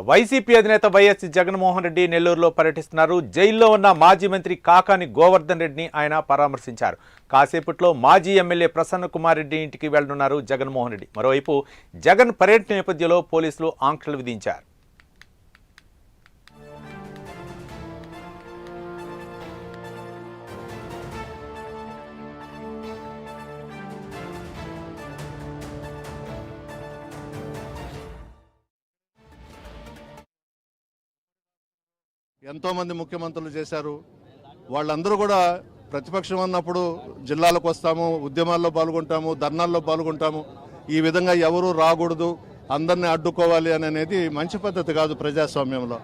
YCP అధినేత YS Jaganmohan Reddy నెల్లూరులో పర్యటిస్తున్నారు. జైల్లో ఉన్న మాజీ మంత్రి కాకాని గోవర్ధన్ రెడ్డిని ఆయన పరామర్శించారు. కాసేపట్లో మాజీ ఎమ్మెల్యే ప్రసన్న కుమార్ రెడ్డి ఇంటికి వెళ్ళనున్నారు జగన్మోహన్ రెడ్డి. మరోవైపు జగన్ పర్యటన నేపథ్యంలో పోలీసులు ఆంక్షలు విధించారు. ఎంతోమంది ముఖ్యమంత్రులు చేశారు. వాళ్ళందరూ కూడా ప్రతిపక్షం అన్నప్పుడు జిల్లాలకు వస్తాము ఉద్యమాల్లో పాల్గొంటాము ధర్నాల్లో పాల్గొంటాము. ఈ విధంగా ఎవరు రాకూడదు అందరిని అడ్డుకోవాలి అని అనేది మంచి పద్ధతి కాదు ప్రజాస్వామ్యంలో.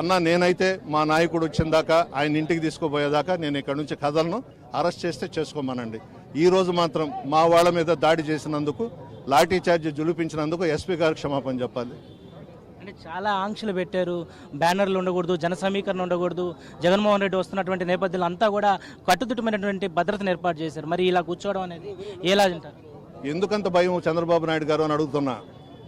అన్న నేనైతే మా నాయకుడు వచ్చిందాకా ఆయన ఇంటికి తీసుకుపోయేదాకా నేను ఇక్కడ నుంచి కథలను అరెస్ట్ చేస్తే చేసుకోమనండి. ఈ రోజు మాత్రం మా వాళ్ళ మీద దాడి చేసినందుకు లాఠీ చార్జ్ జులిపించినందుకు ఎస్పీ గారు క్షమాపణ చెప్పాలి. అంటే చాలా ఆంక్షలు పెట్టారు. బ్యానర్లు ఉండకూడదు జన సమీకరణ ఉండకూడదు. జగన్మోహన్ రెడ్డి వస్తున్నటువంటి నేపథ్యంలో అంతా కూడా కట్టుదిట్టమైనటువంటి భద్రతను ఏర్పాటు చేశారు. మరి ఇలా కూర్చోవడం అనేది ఎలా అంటారు? ఎందుకంత భయం చంద్రబాబు నాయుడు గారు అని అడుగుతున్నా.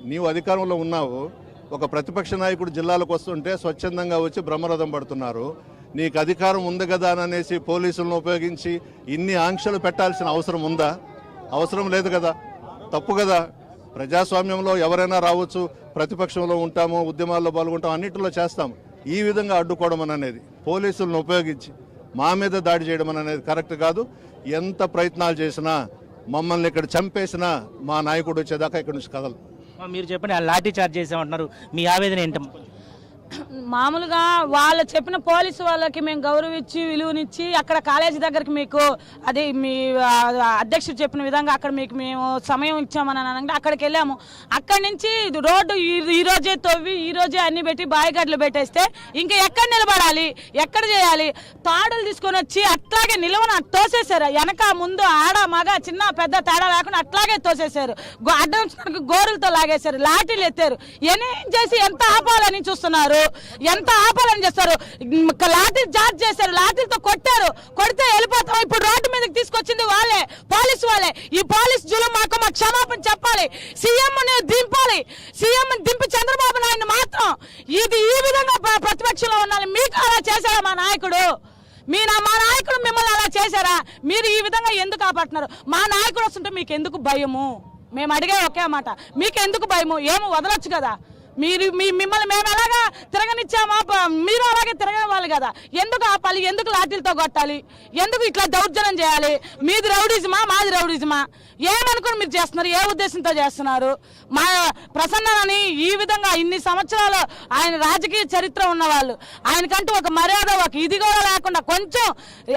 నీవు అధికారంలో ఉన్నావు. ఒక ప్రతిపక్ష నాయకుడు జిల్లాలకు వస్తుంటే స్వచ్ఛందంగా వచ్చి బ్రహ్మరథం పడుతున్నారు. నీకు అధికారం ఉంది కదా అని అనేసి పోలీసులను ఉపయోగించి ఇన్ని ఆంక్షలు పెట్టాల్సిన అవసరం ఉందా? అవసరం లేదు కదా. తప్పు కదా. ప్రజాస్వామ్యంలో ఎవరైనా రావచ్చు ప్రతిపక్షంలో ఉంటాము ఉద్యమాల్లో పాల్గొంటాం అన్నింటిలో చేస్తాం ఈ విధంగా అడ్డుకోవడం అనేది పోలీసులను ఉపయోగించి మా మీద దాడి చేయడం అనేది కరెక్ట్ కాదు. ఎంత ప్రయత్నాలు చేసినా మమ్మల్ని ఇక్కడ చంపేసినా మా నాయకుడు వచ్చేదాకా ఇక్కడ నుంచి కదలు మీరు చెప్పండి ఆ లాఠీ చార్జ్ చేసామంటున్నారు. మీ ఆవేదన ఏంటమ్మా? మామూలుగా వాళ్ళు చెప్పిన పోలీసు వాళ్ళకి మేము గౌరవించి విలువనిచ్చి అక్కడ కాలేజీ దగ్గరికి మీకు అది మీ అధ్యక్షుడు చెప్పిన విధంగా అక్కడ మీకు మేము సమయం ఇచ్చామని అనగా అక్కడికి వెళ్ళాము. అక్కడి నుంచి రోడ్డు ఈ- రోజే తవ్వి ఈ రోజే అన్ని పెట్టి బాయిగడ్లు పెట్టేస్తే ఇంకా ఎక్కడ నిలబడాలి? ఎక్కడ చేయాలి? తాడులు తీసుకొని వచ్చి అట్లాగే నిలవన తోసేశారు. వెనక ముందు ఆడ మగ చిన్న పెద్ద తేడా లేకుండా అట్లాగే తోసేశారు. అడ్డం గోరులతో లాగేశారు. లాఠీలు ఎత్తారు. ఏం చేసి ఎంత ఆపాలని చూస్తున్నారు? ఎంత ఆపాలని చేస్తారు? మ్, లాఠీ చార్జ్ చేశారు లాఠీలతో కొట్టారు. కొడితే వెళ్ళిపోతాం. ఇప్పుడు రోడ్డు మీదకి తీసుకొచ్చింది వాళ్ళే పోలీస్ వాళ్ళే. ఈ పోలీస్ జులం మాకు మా క్షమాపణ చెప్పాలి. సీఎం దింపాలి. సీఎం దింపి చంద్రబాబు నాయుడు మాత్రం ఇది ఈ విధంగా ప్ర- ప్రతిపక్షంలో ఉండాలి. మీకు అలా చేశారా మా నాయకుడు? మీ నా మా నాయకుడు మిమ్మల్ని అలా చేశారా? మీరు ఈ విధంగా ఎందుకు కాపాడుతున్నారు మా నాయకుడు వస్తుంటే మీకు ఎందుకు భయము? మేము అడిగే ఒకే మాట. మీకు ఎందుకు భయము? ఏమో వదలొచ్చు కదా. మీరు మీ మిమ్మల్ని మేము ఎలాగా తిరగనిచ్చామా? మీరు అలాగే తిరగనివ్వాలి కదా. ఎందుకు ఆపాలి ఎందుకు లాఠీలతో కొట్టాలి? ఎందుకు ఇట్లా దౌర్జన్యం చేయాలి? మీది రౌడీజమా? మాది రౌడీజమా? ఏమనుకుని మీరు చేస్తున్నారు? ఏ ఉద్దేశంతో చేస్తున్నారు? మా ప్రసన్నని ఈ విధంగా ఇన్ని సంవత్సరాలు ఆయన రాజకీయ చరిత్ర ఉన్నవాళ్ళు ఆయనకంటూ ఒక మర్యాద ఒక ఇది కూడా లేకుండా కొంచెం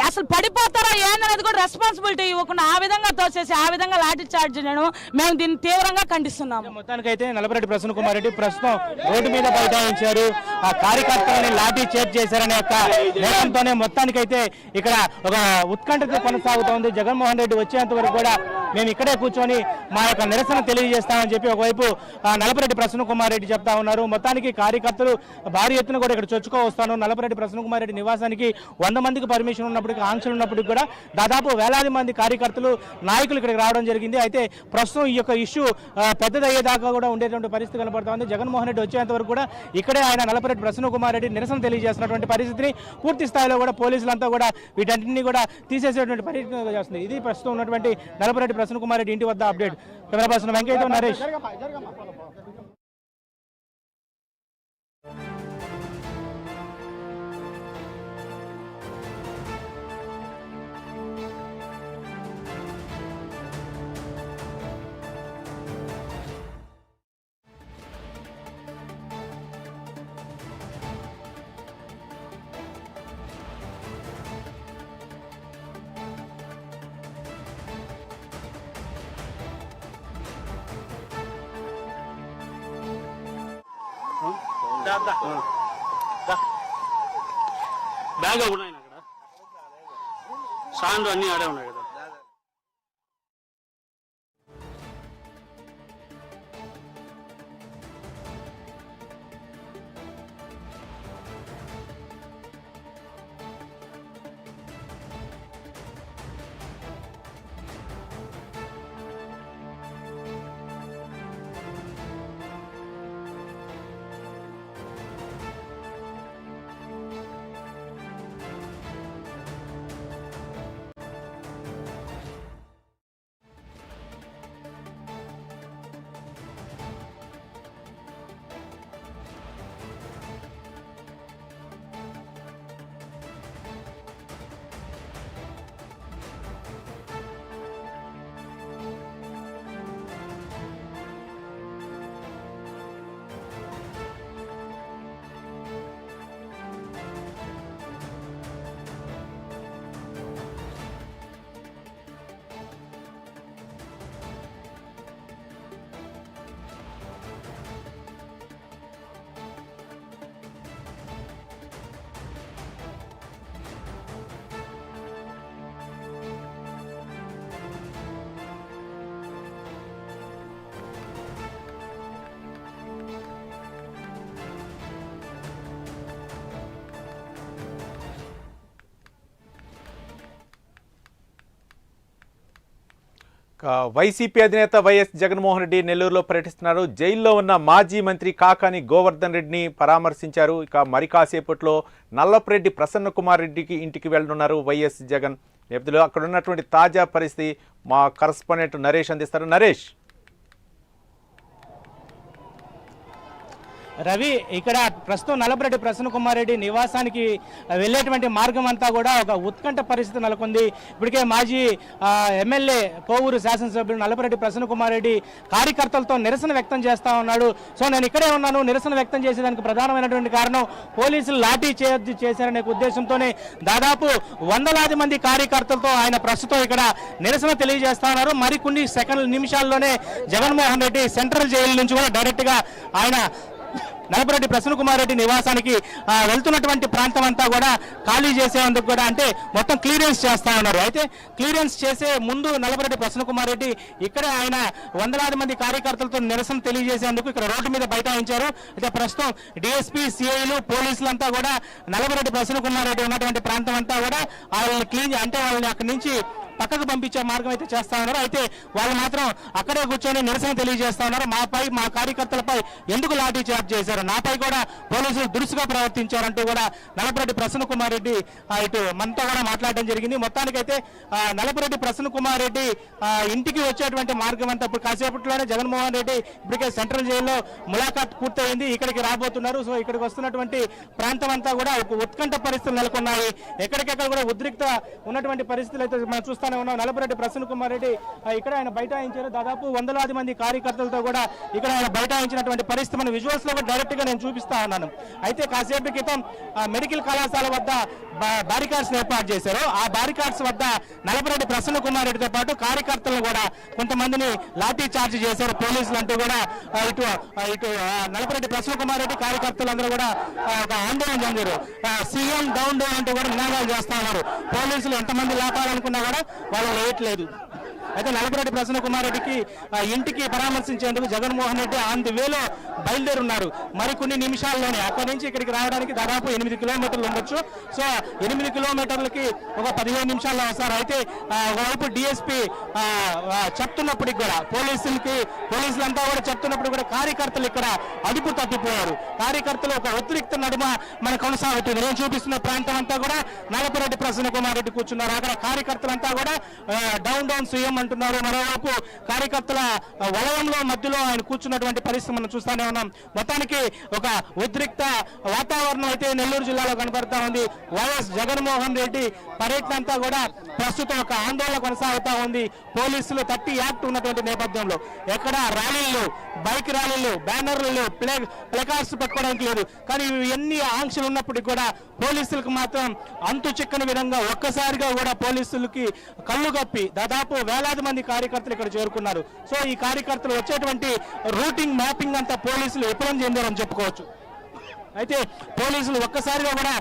అసలు పడిపోతారా ఏందనేది కూడా రెస్పాన్సిబిలిటీ ఇవ్వకుండా ఆ విధంగా తోసేసి ఆ విధంగా లాఠీ చార్జ్ చేయడం మేము దీన్ని తీవ్రంగా ఖండిస్తున్నాము. మొత్తానికైతే నలభరెడ్డి ప్రసన్న కుమార్ రెడ్డి ప్రస్తుతం రోడ్డు మీద బైఠాయించారు ఆ కార్యకర్తలని లాఠీ చేర్చి చేశారనే యొక్క నేపథ్యంతోనే మొత్తానికైతే ఇక్కడ ఒక ఉత్కంఠత కొనసాగుతోంది. జగన్మోహన్ రెడ్డి వచ్చేంత వరకు కూడా మేము ఇక్కడే కూర్చొని మా యొక్క నిరసన తెలియజేస్తామని చెప్పి ఒకవైపు నలపరెడ్డి ప్రసన్న కుమార్ రెడ్డి చెప్తా ఉన్నారు. మొత్తానికి కార్యకర్తలు భారీ ఎత్తున కూడా ఇక్కడ చొచ్చుకో వస్తాను నలపరెడ్డి ప్రసన్న కుమార్ రెడ్డి నివాసానికి వంద మందికి పర్మిషన్ ఉన్నప్పటికీ ఆంక్షలు ఉన్నప్పటికీ కూడా దాదాపు వేలాది మంది కార్యకర్తలు నాయకులు ఇక్కడికి రావడం జరిగింది. అయితే ప్రస్తుతం ఈ యొక్క ఇష్యూ పెద్దదయ్యేదాకా కూడా ఉండేటువంటి పరిస్థితి కనపడుతోంది. జగన్మోహన్ రెడ్డి వచ్చేంత వరకు కూడా ఇక్కడే ఆయన నలపరెడ్డి ప్రసన్న కుమార్ రెడ్డి నిరసన తెలియజేస్తున్నటువంటి పరిస్థితిని పూర్తి స్థాయిలో కూడా పోలీసులంతా కూడా వీటన్నింటినీ కూడా తీసేసేటువంటి పరిస్థితి చేస్తుంది ఇది ప్రస్తుతం ఉన్నటువంటి నలపరెడ్డి ప్రసన్న కుమార్ రెడ్డి ఇంటి వద్ద అప్డేట్. కెమెరా పర్సన్ వెంకయ్యతో నరేష్. బ్యాగ్ ఉన్నాయి అక్కడ సాండ్లు అన్ని ఆడే ఉన్నాయి వైసీపీ అధినేత వైఎస్ జగన్మోహన్ రెడ్డి నెల్లూరులో పర్యటిస్తున్నారు. జైల్లో ఉన్న మాజీ మంత్రి కాకాని గోవర్ధన్ రెడ్డిని పరామర్శించారు. ఇక మరి కాసేపట్లో నల్లపరెడ్డి ప్రసన్న కుమార్ రెడ్డికి ఇంటికి వెళ్ళనున్నారు వైఎస్ జగన్. నేపథ్యంలో అక్కడ ఉన్నటువంటి తాజా పరిస్థితి మా కరస్పాండెంట్ నరేష్ అందిస్తారు. నరేష్! రవి ఇక్కడ ప్రస్తుతం నలపరెడ్డి ప్రసన్న కుమార్ రెడ్డి నివాసానికి వెళ్ళేటువంటి మార్గం అంతా కూడా ఒక ఉత్కంఠ పరిస్థితి నెలకొంది. ఇప్పటికే మాజీ ఎమ్మెల్యే కోవూరు శాసనసభ్యులు నలపరెడ్డి ప్రసన్న కుమార్ రెడ్డి కార్యకర్తలతో నిరసన వ్యక్తం చేస్తా ఉన్నాడు. సో నేను ఇక్కడే ఉన్నాను. నిరసన వ్యక్తం చేసేదానికి ప్రధానమైనటువంటి కారణం పోలీసులు లాఠీ చేయొద్దు చేశారనే ఉద్దేశంతోనే దాదాపు వందలాది మంది కార్యకర్తలతో ఆయన ప్రస్తుతం ఇక్కడ నిరసన తెలియజేస్తా ఉన్నారు. మరికొన్ని సెకండ్ నిమిషాల్లోనే జగన్మోహన్ రెడ్డి సెంట్రల్ జైలు నుంచి కూడా డైరెక్ట్గా ఆయన నలపరెడ్డి ప్రసన్న కుమార్ రెడ్డి నివాసానికి వెళ్తున్నటువంటి ప్రాంతం అంతా కూడా ఖాళీ చేసేందుకు కూడా అంటే మొత్తం క్లియరెన్స్ చేస్తా ఉన్నారు. అయితే క్లియరెన్స్ చేసే ముందు నలపరెడ్డి ప్రసన్న కుమార్ రెడ్డి ఇక్కడ ఆయన వందలాది మంది కార్యకర్తలతో నిరసన తెలియజేసేందుకు ఇక్కడ రోడ్డు మీద బైఠాయించారు. అయితే ప్రస్తుతం డిఎస్పీ సిఐలు పోలీసులంతా కూడా నలపరెడ్డి ప్రసన్న కుమార్ రెడ్డి ఉన్నటువంటి ప్రాంతం అంతా కూడా వాళ్ళని క్లీన్ అంటే వాళ్ళని అక్కడి నుంచి పక్కకు పంపించే మార్గం అయితే చేస్తా ఉన్నారు. అయితే వాళ్ళు మాత్రం అక్కడే కూర్చొని నిరసన తెలియజేస్తా ఉన్నారు మాపై మా కార్యకర్తలపై ఎందుకు లాఠీ చార్జ్ చేశారు? నాపై కూడా పోలీసులు దురుసుగా ప్రవర్తించారంటూ కూడా నలపరెడ్డి ప్రసన్న కుమార్ రెడ్డి ఇటు మనతో కూడా మాట్లాడడం జరిగింది. మొత్తానికైతే నలపరెడ్డి ప్రసన్న కుమార్ రెడ్డి ఇంటికి వచ్చేటువంటి మార్గం అంతా ఇప్పుడు కాసేపట్లోనే జగన్మోహన్ రెడ్డి ఇప్పటికే సెంట్రల్ జైల్లో ములాఖాత్ పూర్తయింది. ఇక్కడికి రాబోతున్నారు. సో ఇక్కడికి వస్తున్నటువంటి ప్రాంతం అంతా కూడా ఒక ఉత్కంఠ పరిస్థితులు నెలకొన్నాయి. ఎక్కడికెక్కడ కూడా ఉద్రిక్త ఉన్నటువంటి పరిస్థితులు అయితే మనం చూస్తానే ఉన్నాం నలపరెడ్డి ప్రసన్న కుమార్ రెడ్డి ఇక్కడ ఆయన బైఠాయించారు. దాదాపు వందలాది మంది కార్యకర్తలతో కూడా ఇక్కడ ఆయన బైఠాయించినటువంటి పరిస్థితి మన విజువల్స్లో కూడా డైరెక్ట్గా నేను చూపిస్తా ఉన్నాను. అయితే కాసేపు క్రితం మెడికల్ కళాశాల వద్ద బారికార్డ్స్ ఏర్పాటు చేశారు. ఆ బారికార్డ్స్ వద్ద నలపరెడ్డి ప్రసన్న కుమార్ రెడ్డితో పాటు కార్యకర్తలను కూడా కొంతమందిని లాఠీ చార్జ్ చేశారు. పోలీసులు అంటూ కూడా ఇటు ఇటు నలపరెడ్డి ప్రసన్న కుమార్ రెడ్డి కార్యకర్తలందరూ కూడా ఒక ఆందోళన చెందారు. సీఎం డౌన్ డౌన్ అంటూ కూడా నినాదాలు చేస్తా ఉన్నారు. పోలీసులు ఎంతమంది లేపాలనుకున్నా కూడా వాళ్ళు లేయట్లేదు అయితే నలుగురెడ్డి ప్రసన్న కుమార్ రెడ్డికి ఇంటికి పరామర్శించేందుకు జగన్మోహన్ రెడ్డి ఆన్ ది వేలో బయలుదేరున్నారు. మరికొన్ని నిమిషాల్లోనే అక్కడి నుంచి ఇక్కడికి రావడానికి దాదాపు ఎనిమిది కిలోమీటర్లు ఉండొచ్చు. సో ఎనిమిది కిలోమీటర్లకి ఒక పదిహేను నిమిషాల్లో వస్తారు అయితే ఒకవైపు డిఎస్పీ చెప్తున్నప్పటికి కూడా పోలీసులకి పోలీసులంతా కూడా చెప్తున్నప్పుడు కూడా కార్యకర్తలు ఇక్కడ అదుపు తప్పిపోయారు. కార్యకర్తలు ఒక ఉద్రిక్త నడుమ మన కొనసాగుతుంది. నేను చూపిస్తున్న ప్రాంతం అంతా కూడా నలపరెడ్డి ప్రసన్న కుమార్ రెడ్డి కూర్చున్నారు. అక్కడ కార్యకర్తలంతా కూడా డౌన్ డౌన్ సీఎం అంటున్నారు. మరోవైపు కార్యకర్తల వలయంలో మధ్యలో ఆయన కూర్చున్నటువంటి పరిస్థితి మనం చూస్తూనే ఉన్నాం. మొత్తానికి ఒక ఉద్రిక్త వాతావరణం అయితే నెల్లూరు జిల్లాలో కనబడతా ఉంది. వైఎస్ జగన్మోహన్ రెడ్డి పర్యటన అంతా కూడా ప్రస్తుతం ఒక ఆందోళన కొనసాగుతా ఉంది. పోలీసులు థర్టీ యాక్ట్ ఉన్నటువంటి నేపథ్యంలో. ఎక్కడ ర్యాలీలు బైక్ ర్యాలీలు బ్యానర్లు ప్లే ప్లకార్డ్స్ పెట్టుకోవడానికి లేదు. కానీ ఇవి ఎన్ని ఆంక్షలు ఉన్నప్పటికీ కూడా పోలీసులకు మాత్రం అంతు చిక్కని విధంగా ఒక్కసారిగా కూడా పోలీసులకి కళ్ళు కప్పి దాదాపు వేలాది మంది కార్యకర్తలు ఇక్కడ చేరుకున్నారు. సో ఈ కార్యకర్తలు వచ్చేటువంటి రూటింగ్ మ్యాపింగ్ అంతా పోలీసులు విఫలం చెందారని చెప్పుకోవచ్చు. అయితే పోలీసులు ఒక్కసారిగా కూడా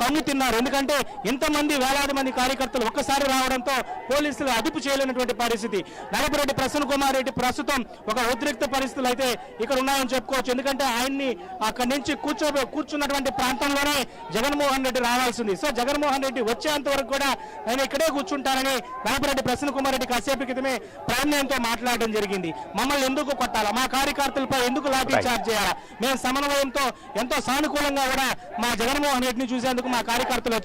కన్ను తిన్నారు. ఎందుకంటే ఇంతమంది వేలాది మంది కార్యకర్తలు ఒక్కసారి రావడంతో పోలీసులు అదుపు చేయలేనటువంటి పరిస్థితి. నలపరెడ్డి ప్రసన్న కుమార్ రెడ్డి ప్రస్తుతం ఒక ఉద్రిక్త పరిస్థితులు అయితే ఇక్కడ ఉన్నాయని చెప్పుకోవచ్చు. ఎందుకంటే ఆయన్ని అక్కడి నుంచి కూర్చో కూర్చున్నటువంటి ప్రాంతంలోనే జగన్మోహన్ రెడ్డి రావాల్సింది. సో జగన్మోహన్ రెడ్డి వచ్చేంత వరకు కూడా ఆయన ఇక్కడే కూర్చుంటారని నలపరెడ్డి ప్రసన్న కుమార్ రెడ్డి కాసేపు క్రితమే ప్రాణ్యంతో మాట్లాడడం జరిగింది. మమ్మల్ని ఎందుకు కొట్టాలా? మా కార్యకర్తలపై ఎందుకు లాఠీ చార్జ్ చేయాలా? మేము సమన్వయంతో ఎంతో సానుకూలంగా కూడా మా జగన్మోహన్ రెడ్డిని చూసేందుకు మా కార్యకర్తలు వచ్చారు.